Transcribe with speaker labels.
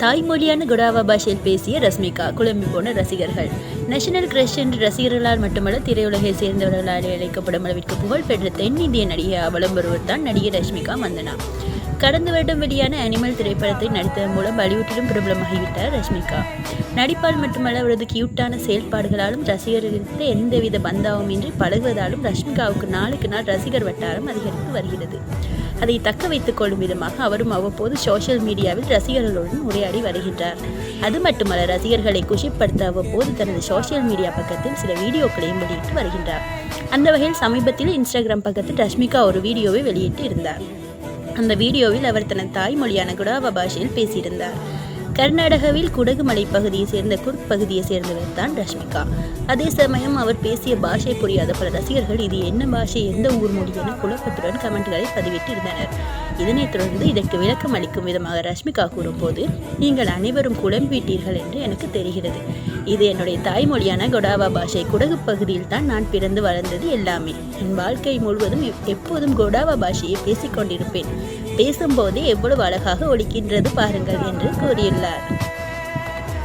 Speaker 1: தாய்மொழியான குடாவா பாஷையில் பேசிய ரஷ்மிகா குழம்பி போன ரசிகர்கள். நேஷனல் கிரஷ் என்று ரசிகர்களால் மட்டுமல்ல திரையுலகை சேர்ந்தவர்களால் அழைக்கப்படும் அளவிற்கு புகழ் பெற்ற தென்னிந்திய நடிகை அவலம் ஒருவர் தான் நடிகை ரஷ்மிகா மந்தனா. கடந்த வருடம் வெளியான அனிமல் திரைப்படத்தை நடித்ததன் மூலம் பாலிவுட்டிலும் பிரபலமாகிவிட்டார் ரஷ்மிகா. நடிப்பால் மட்டுமல்ல அவரது கியூட்டான செயல்பாடுகளாலும் ரசிகர்களுக்கு எந்தவித பந்தாவும் இன்றி பழகுவதாலும் ரஷ்மிகாவுக்கு நாளுக்கு நாள் ரசிகர் வட்டாரம் அதிகரித்து வருகிறது. அதை தக்க வைத்துக் கொள்ளும் விதமாக அவரும் அவ்வப்போது சோஷியல் மீடியாவில் ரசிகர்களுடன் உரையாடி வருகின்றார். அது மட்டுமல்ல ரசிகர்களை குஷிப்படுத்த அவ்வப்போது தனது சோஷியல் மீடியா பக்கத்தில் சில வீடியோக்களையும் வெளியிட்டு வருகின்றார். அந்த வகையில் சமீபத்தில் இன்ஸ்டாகிராம் பக்கத்தில் ரஷ்மிகா ஒரு வீடியோவை வெளியிட்டு இருந்தார். அந்த வீடியோவில் அவர் தனது தாய்மொழியான குடாவா பாஷையில் பேசியிருந்தார். கர்நாடகாவில் குடகு மலை பகுதியை சேர்ந்த குர்க் பகுதியை சேர்ந்தவர் தான் ரஷ்மிகா. அதே சமயம் அவர் பேசிய பாஷை புரியாத பல ரசிகர்கள் இது என்ன பாஷை எந்த ஊர் மொழி என குழப்பத்துடன் கமெண்ட்களை பதிவிட்டு இருந்தனர் இதனைத் தொடர்ந்து இதற்கு விளக்கம் அளிக்கும் விதமாக ரஷ்மிகா கூறும்போது நீங்கள் அனைவரும் குழம்பிட்டீர்கள் என்று எனக்கு தெரிகிறது. இது என்னுடைய தாய்மொழியான கொடாவா பாஷை. குடகு பகுதியில் தான் நான் பிறந்து வளர்ந்தது எல்லாமே. என் வாழ்க்கை முழுவதும் எப்- எப்போதும் கொடாவா பாஷையை பேசிக்கொண்டிருப்பேன். பேசும்போது எவ்வளவு அழகாக ஒலிக்கின்றது பாருங்கள் என்று கூறியுள்ளார்.